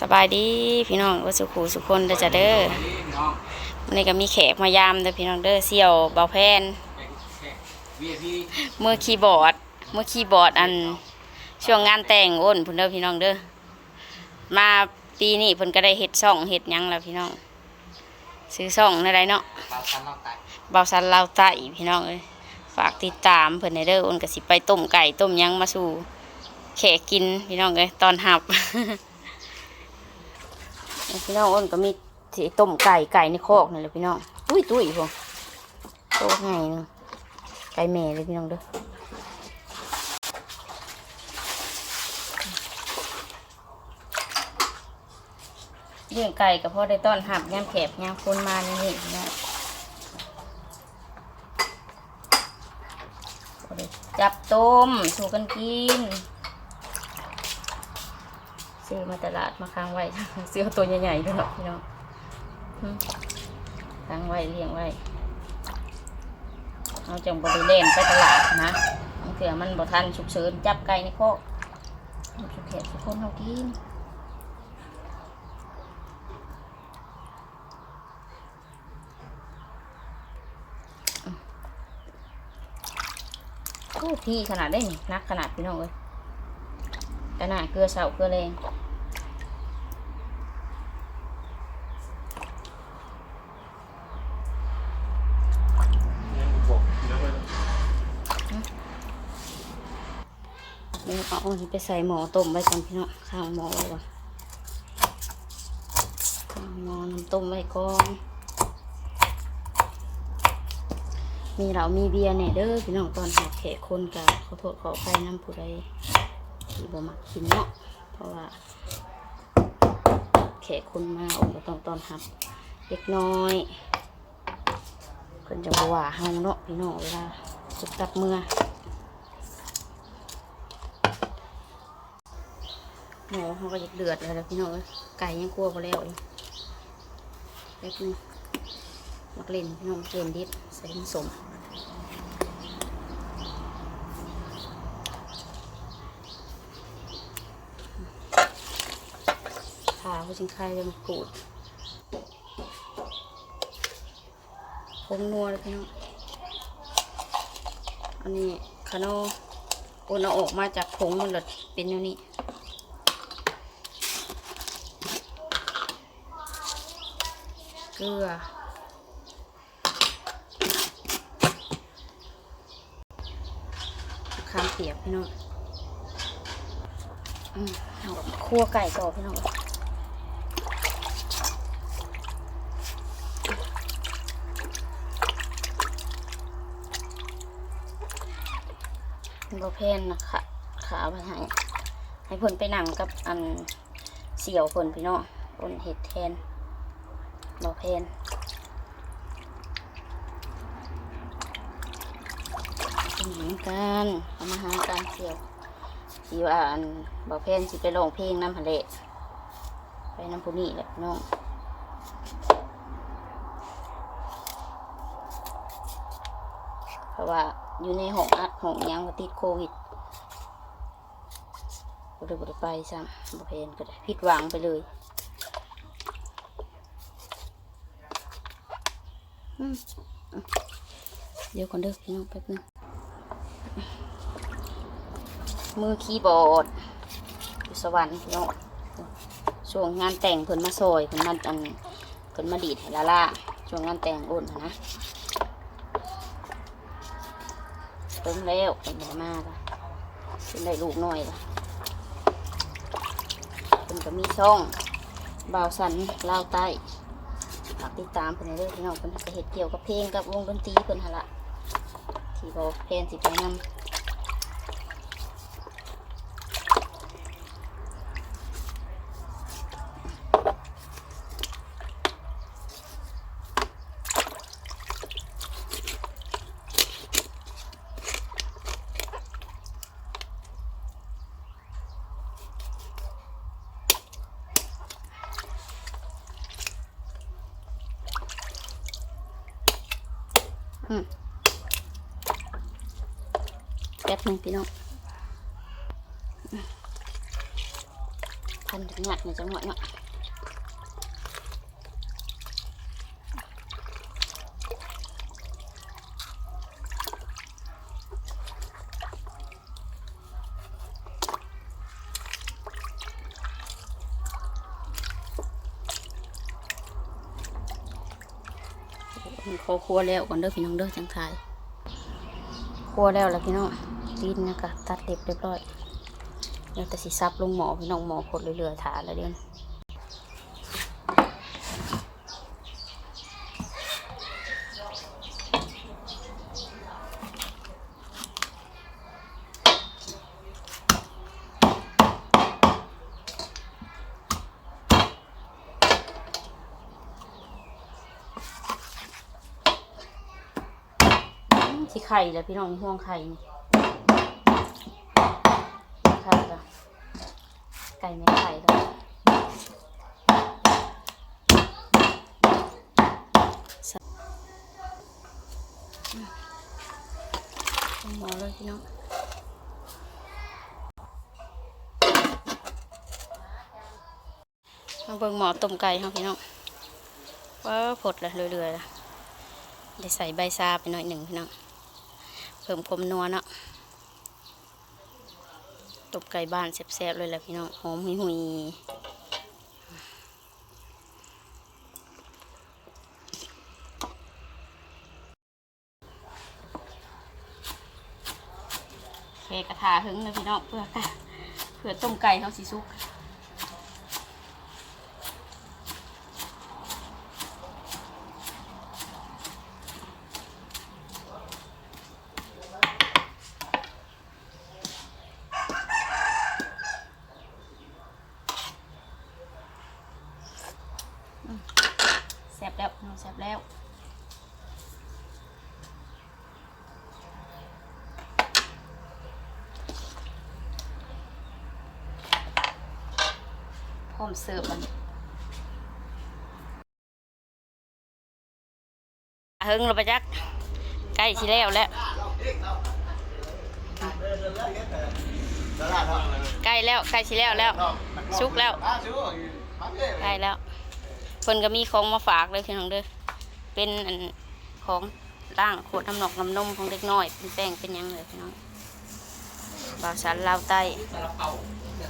สบายดีพี่น้องว่าสุขูสุขคนเด้อจ้ะเด้อวันนี้ก็มีแขกมายามเด้อพี่น้องเด้อเสี่ยวเบาแพนเมื่อคีย์บอร์ดเมื่อคีย์บอร์ดอันช่วงงานแต่งอ้นพุ่นเด้อพี่น้องเด้อมาปีนี้พิ่นก็ได้เฮ็ดซ่องเฮ็ดยังแล้วพี่น้อง ซื้อซ่องในใดเนาะเราทำเราไต่เบาสันลาวใต้พี่น้องเอ้ยฝากติดตามเพิ่นในเด้ออ้นก็สิไปต้มไก่ต้มยังมาสู่แขกกินพี่น้องเอ้ยตอนหับ พี่น้องอ้นก็มีต้มไก่ไก่ในคอกนี่แหละพี่น้องตุ้ยตุ้ยพวกโตง่ายนึงไก่แม่เลยพี่น้องเด้อเลี้ยงไก่ก็พอได้ต้อนหับย่างแขกย่างคนมานี่นี่น้องพอได้จับต้มสู่กันกิน ซื้อมาตลาดมาค้างไว้ซื้อตัวใหญ่ๆด้วยเนาะพี่น้องค้างไว้เลี้ยงไว้เอาจังบริเลนไปตลาดนะเถื่อมันบ่ทันฉุกเฉินจับไก่ในโคกฉุกเฉินทุกคนเอากินโอ้พี่ขนาดได้นี่นักขนาดพี่น้องเลยขนาดเกลือเสาเกลือแรง เดี๋ยวเอาอันนี้ไปใส่หม้อต้มไว้ก่อนพี่น้องข้างหม้อไว้ก่อนข้างหม้อน้ำต้มไว้ก่อนมีเรามีเบียร์เนี่ยเด้อพี่น้องตอนหาแขกคนกับขอโทษขออภัยน้ำผู้ใดที่บ่มักกินเนาะเพราะว่า แขกคนมาโอ้ก็ต้องตอนหับเล็กน้อยเพิ่นจะบ่ว่าเฮาเนาะพี่น้องเวลาสุกตักเมื่อ หมูเขาก็จะเดือดแล้วพี่น้องเอ้ยไก่ยังกลัวพอแล้วอยู่แป๊บนึงมักเล่นพี่น้องเล่นดิบใส่ผสมขาผู้ชิงไข่ยมากรูดผงนัวเลยพี่น้องอันนี้คาโนโอนเอาออกมาจากผงมันเลยเป็นอย่างนี้ เกลือ ข้ามเปียกพี่น้องเอาคั่วไก่ก่อนพี่น้องบเพนนะคะขาไปให้ให้เพิ่นไปนั่งกับอันเสี่ยวเพิ่นพี่น้องเพิ่นเห็ดแทน บอเพนเป็นเหมือนกันเอามาหาการเที่ยวที่ว่าอันบอเพนสิไปร้องเพลงน้ำทะเลไปน้ำพุนี่แหละน้องเพราะว่าอยู่ในห้องอัดห้องยังติดโควิดก็เลยบ่ได้ไปซ้ำบอเพนก็ได้ผิดหวังไปเลย อืม เดี๋ยวก่อนเด้อพี่น้องแป๊บนึงมือคีย์บอร์ดอยู่สวรรค์พี่น้องช่วงงานแต่งเพิ่นมาซอยเพิ่นมาอันเพิ่นมาดีดให้ลาล่าช่วงงานแต่งอุ่นนะนะเติมแล้วเพิ่นได้มากละเพิ่นได้ลูกน้อยละเพิ่นก็มีช่องเบาสันลาวใต้ ฝากติดตามเพิ่นเด้อพี่น้องเพิ่นจะเฮ็ดเกี่ยวกับเพลงกับวงดนตรีเพิ่นหั่นล่ะที่บ่เพลงสิไปนำ แป๊บหนึงพี่น้องพันถึงหนักในจังหวะเนาะ ขอครัวแล้วก่อนเด้อพี่น้องเด้อจังทายครัวแล้วแล้วพี่น้องตีนนะคะตัดเรียบเรียบร้อยแล้วแต่สิซับลงหมอพี่น้องหมอพดเรื่อยๆถาแล้วเดี๋ยวนี้ อืมสิไข่แล้วพี่น้องห่วงไข่นี่ไข่ล้วไก่ไม่ไข่แล้วหมอเลยพี่น้องมาเบิ่งหมอต้มไก่ครับพี่น้องว้าผดเลยเรื่อยๆละได้ใส่ใบซาไปหน่อยหนึ่งพี่น้อง เพิ่มความนัวเนาะตบไก่บ้านแซ่บๆเลยแหละพี่น้องหอมหุยหุยเคกระทาหึงเลยพี่น้องเพื่อเพื่อต้มไก่เขาสีสุกแซ่บแล้วพี่น้องแซ่บแล้วพร้อม เสิร์ฟมันหึงเราไปจักใกล้สิแล้วแล้วใกล้แล้วใกล้สิแล้วแล้วสุกแล้วใกล้แล้วเพิ่นก็มีของมาฝากเลยพี่น้องเด้อเป็นอันของร่างขวดน้ำหนอกน้ำนมของเด็กน้อยเป็นแป้งเป็นยังเลยพี่น้องบ่าวสันลาวใต้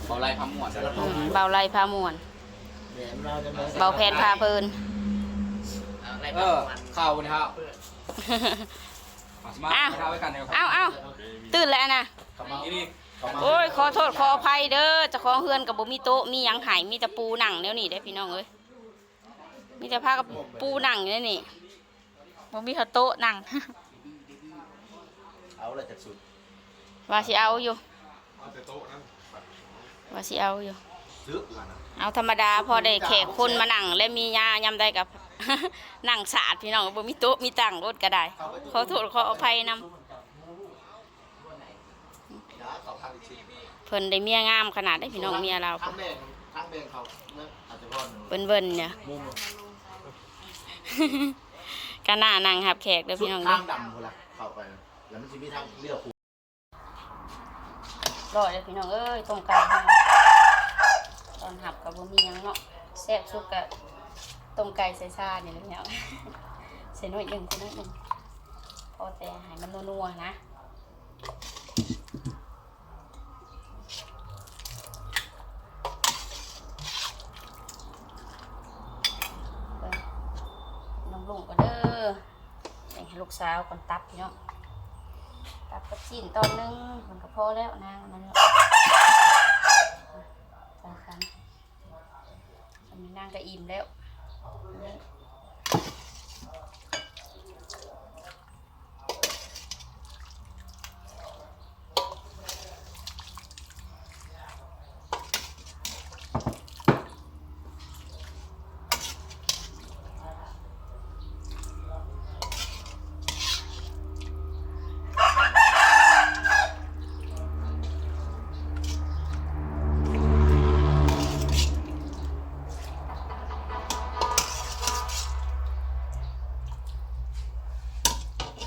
เบาไล่พาหมวดอืมเบาไล่พาม่วน เบาแผนพาเพลิน เออเข้านะครับมาอ้าวเข้าไว้กันเดี๋ยวเอาเอาตื่นแล้วนะนี่นี่โอ้ย ขอโทษขออภัยเด้อเจ้าของเฮือนกับบ่มีโต๊ะมีหยังหายมีแต่ปูหนังเดี๋ยวนี้ได้อพี่น้องเอ้ยมีแต่ผ้ากับปูหนังเนี่ยนี่บ่มีข้าวโต๊ะหนัง เอาอะไรจากสุดว่าสิเอาอยู่ ว่าสิเอาอยู่ ซื้อมานะเอาธรรมดาพอได้แขกคนมานั่งและมียายำได้กับ นั่งสาดพี่น้องบ่มีโต๊ะมีตังรถก็ได้ ขอโทษขออภัยนำยาเขาพักอีกทีเพิ่นได้เมียงามขนาดได้พี่น้องเมียเราทั้งแดงทั้งแดงเขาเมื่ออาจจะพอหนึ่งเบิ่นเบิ่นๆเนี่ย มุมก็น่านั่งหับแขกเด้อพี่น้องทาเด้องดำคนละเข้าไป แล้วมันจะมีทางเลี้ยวคู รอยเด้อพี่น้องเอ้ยต้มไก่ให้ตอนหับกับบ่มีหยังเนาะแซ่บสุดก็ต้มไก่ใส่ชาเนี่ยแหละพี่น้องใส่น้อยหนึงใส่น้อยหนึงพอแต่ให้มันนัวๆนะเบิ่งน้องลุงก็เด้อแบ่งให้ลูกสาวก่อนตับพี่เนาะ ตับกับชิ้นตอนหนึงมันก็พอแล้วนางมันเนาะสำคัญอันนี้นางก็อิ่มแล้ว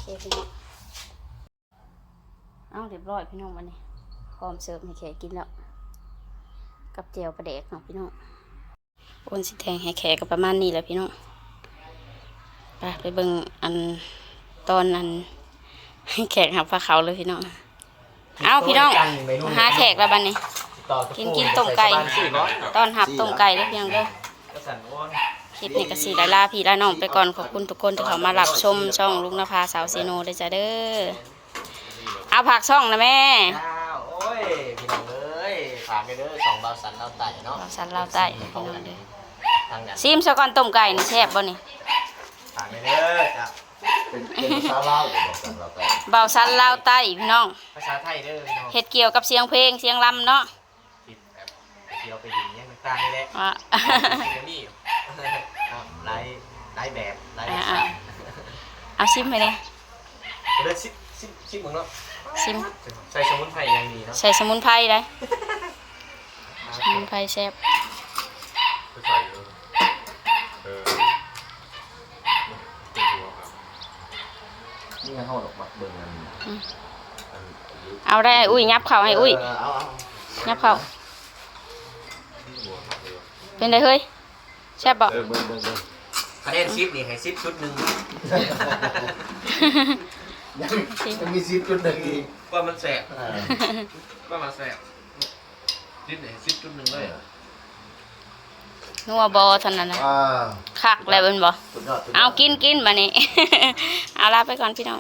เคพี่น้องเอาเรียบร้อยพี่น้องวันนี้พร้อมเสิร์ฟให้แขกกินแล้ว กับเจียวปลาแดกเนาะพี่น้องโอนสิแทงให้แขกก็ประมาณนี้แหละพี่น้องไปไปเบิ่งอันตอนอันให้แขกหับปลาเขาเลยพี่น้องเอาพี่น้องมาหาแขกแล้วบัดนี้ กินกินต้มไก่ตอนหับต้มไก่ได้เพียงเด้อก็สั่นว่า คลิปนี้ก็สีลาลาพี่ลาน้องไปก่อนขอบคุณทุกคนที่เขามารับชมช่องลุงนภาสาวซีโนเลยจ้ะเด้อเอาผักช่องนะแม่อ้าวโอ้ยพี่น้องเอ้ยฝากไปเด้อสองเบาสันเราไต่เนาะเราสันเราใต้พี่น้องเด้อทางนั้นซิมซะก่อนต้มไก่นี่แซ่บบ่นี่ฝากไปเด้อจ้ะเป็นเป็นภาษาลาวบอกกันเราแต่เบาสันลาวใต้พี่น้องภาษาไทยเด้อพี่น้องเฮ็ดเกี่ยวกับเสียงเพลงเสียงลำเนาะติดแบบไปเที่ยวไปดินเนี่ยต่างๆนี่แหละว่าเดี๋ยวนี้ ครับไล่ไล่แบบไล่อ่าสัอ่า เอาซิมไปเลยเด้อชิปชิปชิปมึงเนาะซิมใส่สมุนไพรอย่างดีเนาะใส่สมุนไพรได้สมุนไพรแซ่บใส่เออเป็นหัวครับนี่ไงเขาดอกมักเบิ่งอันอันเอาได้อุ้ยยับเข่าให้อุ้ยเเอาเอายับเข่าเป็นไงเฮ้ยแซ่บบ่เออเบิ่งเบิ่งเบิ่ง คะแนนชิปนี่ให้ชิปชุดหนึ่งยังยังมีซีฟจุดหนึ่งอีกว่ามันแสบเออว่ามันแสบชิปนี่ชิปชุดหนึ่งเลยนัวบ่เท่านั้นนะอ่าคักแล้วเป็นบ่สุดยอดสุดยด เอากินกินมานี่เอาลาไปก่อนพี่น้อง